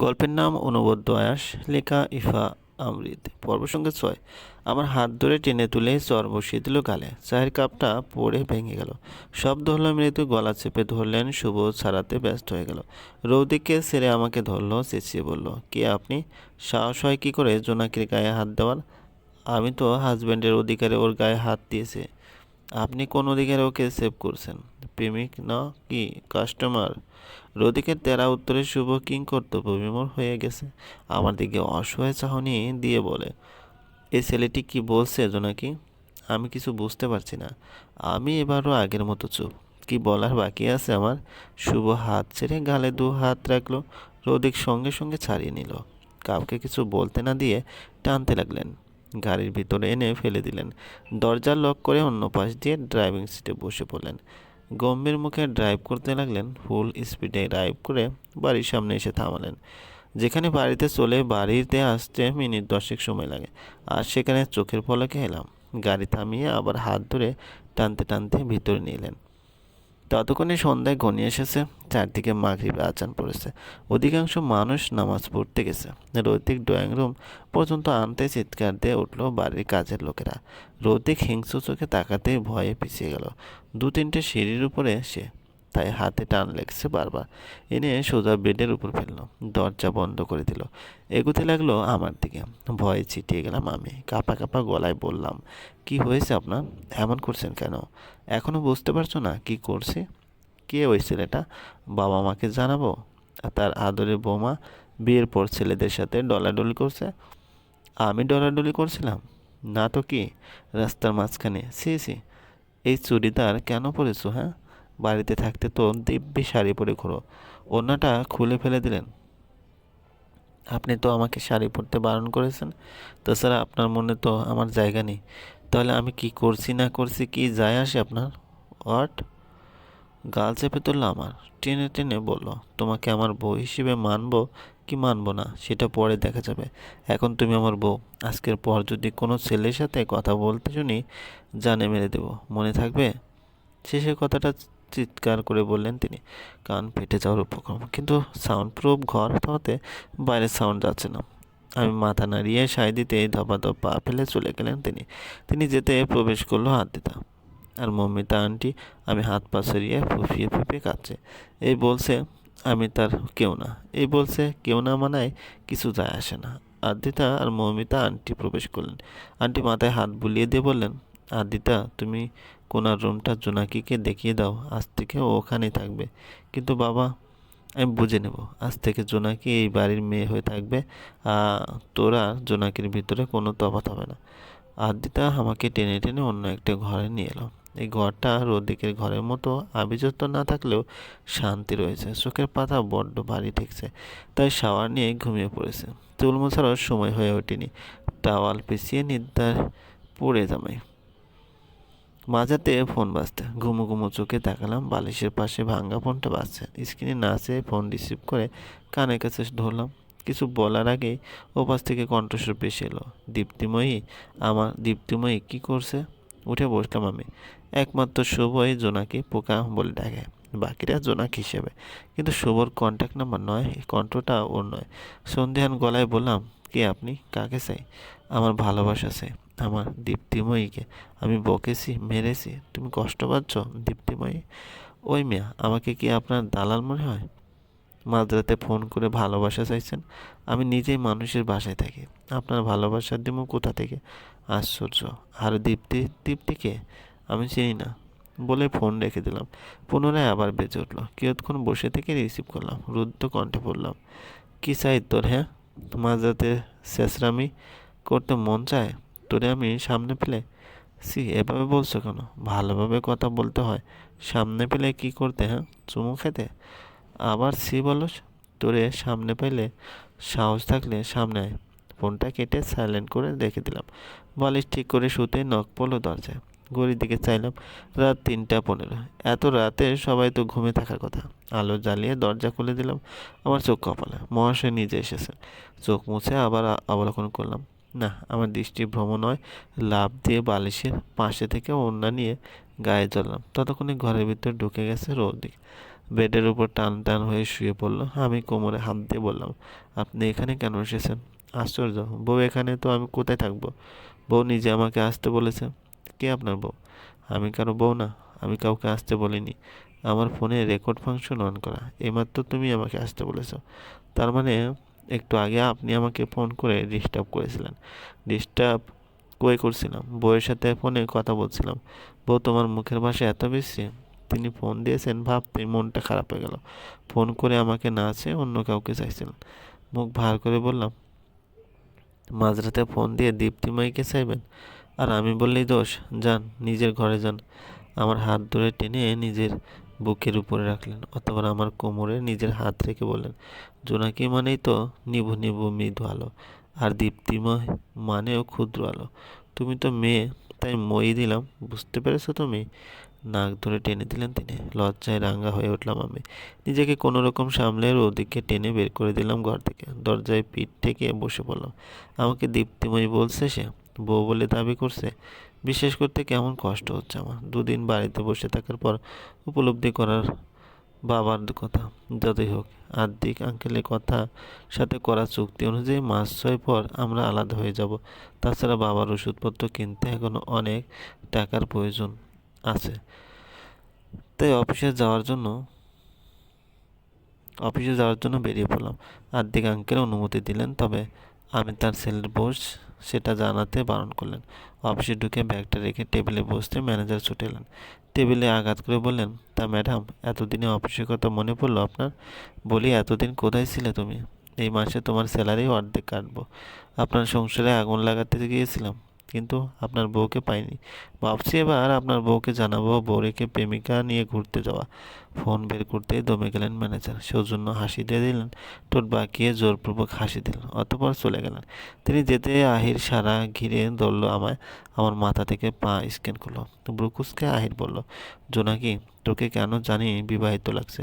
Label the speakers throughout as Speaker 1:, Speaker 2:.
Speaker 1: গল্পের নাম অনুবদ্ধ আয়াস, লেখা ইফা আমৃত পর্ব পর্বসঙ্গে ছয়। আমার হাত ধরে টেনে তুলে চর বসিয়ে দিল গালে। চায়ের কাপটা পড়ে ভেঙে গেল। শব্দ হলো, মৃদু গলা চেপে ধরলেন, শুভ ছাড়াতে ব্যস্ত হয়ে গেল। রৌদিকে সেরে আমাকে ধরলো, চেঁচিয়ে বলল, কে আপনি? সাহস হয় কী করে জোনাকির গায়ে হাত দেওয়ার? আমি তো হাজব্যান্ডের অধিকারে ওর গায়ে হাত দিয়েছে। আপনি কোন অধিকারে ওকে সেভ করছেন? প্রেমিক না কি কাস্টমার? রদিকের তেরা উত্তরে শুভ কিং কর্তব্য বিমর হয়ে গেছে। আমার দিকে অসহায় চাহনি দিয়ে বলে এই ছেলেটি কি বলছে জোনাকি? আমি কিছু বুঝতে পারছি না। আমি এবারও আগের মতো চুপ। কি বলার বাকি আছে আমার? শুভ হাত ছেড়ে গালে দু হাত রাখল। রদিক সঙ্গে সঙ্গে ছাড়িয়ে নিল। কাউকে কিছু বলতে না দিয়ে টানতে লাগলেন। গাড়ির ভিতরে এনে ফেলে দিলেন। দরজা লক করে অন্য পাশ দিয়ে ড্রাইভিং সিটে বসে পড়লেন। গম্ভীর মুখে ড্রাইভ করতে লাগলেন ফুল স্পিডে ড্রাইভ করে বাড়ির সামনে এসে থামালেন। যেখানে বাড়িতে চলে বাড়িতে আসতে মিনিট দশেক সময় লাগে। আর সেখানে চোখের পলকে এলাম। গাড়ি থামিয়ে আবার হাত ধরে টানতে টানতে ভিতরে নিলেন ততক্ষণে সন্ধ্যায় ঘনিয়ে এসেছে। চারদিকে মাগরিবে আচান পড়েছে। অধিকাংশ মানুষ নামাজ পড়তে গেছে। রৌদিক ড্রয়িং রুম পর্যন্ত আনতে চিৎকার দিয়ে উঠল বাড়ির কাজের লোকেরা। রৌদিক হিংস্র চোখে তাকাতেই ভয়ে পিছিয়ে গেল। দু তিনটে সিঁড়ির উপরে সে তাই হাতে টান লেগছে বারবার। এনে সোজা বেডের উপর ফেলল, দরজা বন্ধ করে দিল। এগুতে লাগল আমার দিকে। ভয়ে ছিটিয়ে গেলাম আমি। কাপা কাপা গলায় বললাম, কি হয়েছে আপনার? এমন করছেন কেন? এখনও বুঝতে পারছ না কি করছে? কে ওই ছেলেটা? বাবা মাকে জানাব? তার আদরের বৌমা বিয়ের পর ছেলেদের সাথে ডলাডলি করছে? আমি ডলাডলি করছিলাম? না তো কি? রাস্তার মাঝখানে? সি সি এই চুড়িদার কেন পরেছো হ্যাঁ? বাড়িতে থাকতে তো দিব্যি শাড়ি পরে ঘোরো। ওড়নাটা খুলে ফেলে দিলেন। আপনি তো আমাকে শাড়ি পরতে বারণ করেছেন। তাছাড়া আপনার মনে তো আমার জায়গা নেই। তাহলে আমি কি করছি না করছি কি যায় আসে আপনার? হোয়াট গাল চেপে তুললো আমার। টেনে টেনে বলল, তোমাকে আমার বউ হিসেবে মানবো? কি মানবো না? সেটা পরে দেখা যাবে। এখন তুমি আমার বউ। আজকের পর যদি কোনো ছেলের সাথে কথা বলতে শুনি, জানে মেরে দেবো। মনে থাকবে? শেষের কথাটা চিৎকার করে বললেন তিনি, কান ফেটে যাওয়ার উপক্রম। কিন্তু সাউন্ড প্রুফ ঘর হতে বাইরের সাউন্ড যাচ্ছে না। আমি মাথা নাড়িয়ে সাই দিতে ধপাধপ পা ফেলে চলে গেলেন তিনি। তিনি যেতে প্রবেশ করল হাত দিতা আর মমিতা আন্টি, আমি হাত পা সরিয়ে ফুফিয়ে ফুফিয়ে কাঁদছে। এই বলছে, আমি তার কেউ না। এই বলছে, কেউ না মানায় কিছু যায় আসে না। আদিতা আর মমিতা আন্টি প্রবেশ করলেন। আন্টি মাথায় হাত বুলিয়ে দিয়ে বললেন আদিতা, তুমি কোনার রুমটা জোনাকিকে দেখিয়ে দাও, আজ থেকে ও ওখানেই থাকবে। কিন্তু বাবা, আমি বুঝে নেব, আজ থেকে জোনাকি এই বাড়ির মেয়ে হয়ে থাকবে তোরা জোনাকির ভিতরে কোনো তফাৎ হবে না। আদিতা আমাকে টেনে টেনে অন্য একটা ঘরে নিয়ে এলো। এই ঘরটা রোদিকের ঘরের মতো আবিজত্ব না থাকলেও শান্তি রয়েছে, চোখের পাতা বড্ড ভারী ঠেকছে, তাই শাওয়ার নিয়ে ঘুমিয়ে পড়েছে। চুল মোছারও সময় হয়ে ওঠেনি, টাওয়াল পিছিয়ে নিদ্রার পড়ে জামাই। মাঝাতে ফোন বাজতে। ঘুমো ঘুমো চোখে তাকালাম, বালিশের পাশে ভাঙ্গা ফোনটা বাজছে। স্ক্রিনে না চেয়ে ফোন রিসিভ করে কানের কাছে ধরলাম। কিছু বলার আগেই ওপাশ থেকে কণ্ঠস্বর পেশে এলো। দীপ্তিময়ী, আমার দীপ্তিময়ী, কি করছে? উঠে বসলাম আমি। একমাত্র শুভই জোনাকি পোকা বলে ডাকে। বাকিরা জোনাক হিসেবে। কিন্তু শুভর কন্ট্যাক্ট নাম্বার নয় কণ্ঠটা ওর নয়। সন্ধ্যান গলায় বললাম, কে আপনি? কাকে চাই? আমার ভালোবাসা চাই। আমার দীপ্তিময়ীকে। আমি বকেছি, মেরেছি, তুমি কষ্ট পাচ্ছ, দীপ্তিময়ী? ওই মেয়া, আমাকে কি আপনার দালাল মনে হয়? মাঝরাতে ফোন করে ভালোবাসা চাইছেন? আমি নিজেই মানুষের বাসায় থাকি। আপনার ভালোবাসা দিব কোথা থেকে? আশ্চর্য। আর দীপ্তি দীপ্তিকে আমি চিনি না, বলে ফোন রেখে দিলাম। পুনরায় আবার বেঁচে উঠল। কিয়ৎক্ষণ বসে থেকে রিসিভ করলাম, রুদ্ধ কণ্ঠে পড়লাম কী চাই তোর হ্যাঁ? মাঝরাতে শেষরামি করতে মন চায়? তোরে আমি সামনে পেলে সি এভাবে বলছো কেন? ভালোভাবে কথা বলতে হয়। সামনে পেলে কি করতে হ্যাঁ? চুমু খেতে? আবার সি বলস, তোরে সামনে পেলে সাহস থাকলে সামনে আয়। ফোনটা কেটে সাইলেন্ট করে রেখে দিলাম। বালিশ ঠিক করে শুতে নখ পড়ল দরজায়। ঘড়ির দিকে চাইলাম, রাত তিনটা পনেরো। এত রাতে সবাই তো ঘুমে থাকার কথা। আলো জ্বালিয়ে দরজা খুলে দিলাম। আমার চোখ কপালে, মহাশয় নিজে এসেছেন। চোখ মুছে আবার অবলোকন করলাম। না, আমার দৃষ্টি ভ্রম নয় লাভ দিয়ে বালিশের পাশে থেকে ওড়না নিয়ে গায়ে চললাম ততক্ষণে ঘরের ভিতর ঢুকে গেছে রৌদিক। বেডের উপর টান টান হয়ে শুয়ে পড়ল। আমি কোমরে হাত দিয়ে বললাম, আপনি এখানে কেন এসেছেন? আশ্চর্য, বউ এখানে তো আমি কোথায় থাকব? বউ নিজে আমাকে আসতে বলেছে। কে আপনার বউ? আমি কারও বউ না, আমি কাউকে আসতে বলিনি। আমার ফোনে রেকর্ড ফাংশন অন করা। এইমাত্র তুমি আমাকে আসতে বলেছ। তার মানে একটু আগে আপনি আমাকে ফোন করে ডিস্টার্ব করেছিলেন। ডিস্টার্ব কই করছিলাম? বউয়ের সাথে ফোনে কথা বলছিলাম। বউ তোমার মুখের ভাষা এত বেশি? তিনি ফোন দিয়েছেন ভাবতে মনটা খারাপ হয়ে গেল। ফোন করে আমাকে না চেয়ে অন্য কাউকে চাইছিলেন। মুখ ভার করে বললাম, মাঝরাতে ফোন দিয়ে দীপ্তিময়কে চাইবেন? আর আমি বললেই দোষ, যান, নিজের ঘরে যান। আমার হাত ধরে টেনে নিজের বুকের উপরে রাখলেন অতবার আমার কোমরে নিজের হাত রেখে বললেন, জোনাকি মানেই তো নিভু নিভু মৃদু আলো, আর দীপ্তিময় মানেও ক্ষুদ্র আলো। তুমি তো মেয়ে, তাই মই দিলাম, বুঝতে পেরেছ তুমি? নাক ধরে টেনে দিলেন তিনি, লজ্জায় রাঙ্গা হয়ে উঠলাম আমি। নিজেকে কোনো রকম সামলে ওদিকে টেনে বের করে দিলাম ঘর থেকে। দরজায় পিঠ থেকে বসে পড়লাম। আমাকে দীপ্তিময়ী বলছে সে? বউ বলে দাবি করছে বিশ্বাস করতে কেমন কষ্ট হচ্ছে আমার। দুদিন বাড়িতে বসে থাকার পর উপলব্ধি করার বাবার কথা যতই হোক আর্থিক আঙ্কেলের কথা সাথে করা চুক্তি অনুযায়ী মাস ছয় পর আমরা আলাদা হয়ে যাব। তাছাড়া বাবার ওষুধপত্র কিনতে এখনও অনেক টাকার প্রয়োজন আছে। তাই অফিসে যাওয়ার জন্য, অফিসে যাওয়ার জন্য বেরিয়ে পড়লাম। আর্থিক আঙ্কেল অনুমতি দিলেন, তবে আমি তার ছেলের বস সেটা জানাতে বারণ করলেন। অফিসে ঢুকে ব্যাগটা রেখে টেবিলে বসতে ম্যানেজার ছুটে এলেন। টেবিলে আঘাত করে বললেন, তা ম্যাডাম, এতদিনে অফিসের কথা মনে পড়ল আপনার? বলি, এতদিন কোথায় ছিলে তুমি? এই মাসে তোমার স্যালারি অর্ধেক কাটবো। আপনার সংসারে আগুন লাগাতে গিয়েছিলাম। কিন্তু আপনার বউকে পাইনি। ভাবছি এবার আপনার বউকে জানাব বউ রেখে প্রেমিকা নিয়ে ঘুরতে যাওয়া। ফোন বের করতেই দমে গেলেন ম্যানেজার। সৌজন্য হাসি দিয়ে দিলেন, ঠোঁট বাঁকিয়ে জোরপূর্বক হাসি দিলেন, অতপর চলে গেলেন। তিনি যেতে আহির সারা ঘিরে ধরলো আমায়, আমার মাথা থেকে পা স্ক্যান করল। ব্রুকুসকে আহির বলল জোনাকি তোকে কেন জানি বিবাহিত লাগছে?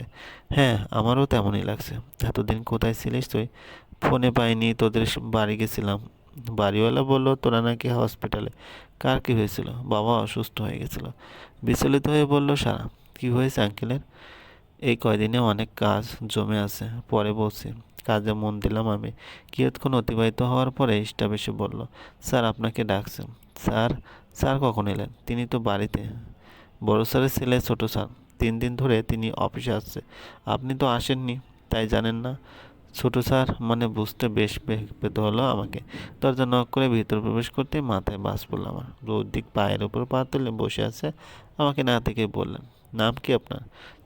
Speaker 1: হ্যাঁ আমারও তেমনই লাগছে। এতদিন কোথায় ছিলিস তুই? ফোনে পাইনি, তোদের বাড়ি গেছিলাম। বাড়িওয়ালা বলল, তোরা নাকি হসপিটালে কার কী হয়েছিল? বাবা অসুস্থ হয়ে গেছিল। বিচলিত হয়ে বলল, সারা, কী হয়েছে আঙ্কেলের? এই কয়দিনে অনেক কাজ জমে আছে, পরে বলছি। কাজে মন দিলাম আমি। কিয়ৎক্ষণ অতিবাহিত হওয়ার পরে স্টাফ এসে বলল, স্যার, আপনাকে ডাকছে। স্যার? স্যার কখন এলেন? তিনি তো বাড়িতে। বড় স্যারের ছেলে, ছোট স্যার। তিন দিন ধরে তিনি অফিসে আসছে। আপনি তো আসেননি, তাই জানেন না? ছোট স্যার মানে বুঝতে বেশ বেগ পেতে হলো আমাকে। দরজা নক করে ভিতরে প্রবেশ করতে মাথায় বাস পড়ল আমার। রৌদ্রিক পায়ের উপর পা তুলে বসে আছে, আমাকে না থেকে বললেন, নাম কি আপনার?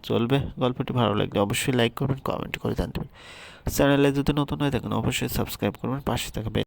Speaker 1: চলবে, গল্পটি ভালো লাগলে অবশ্যই লাইক করবেন কমেন্ট করে জানতে চ্যানেলে যদি নতুন হয়ে থাকেন, অবশ্যই সাবস্ক্রাইব করবেন, পাশে থাকবে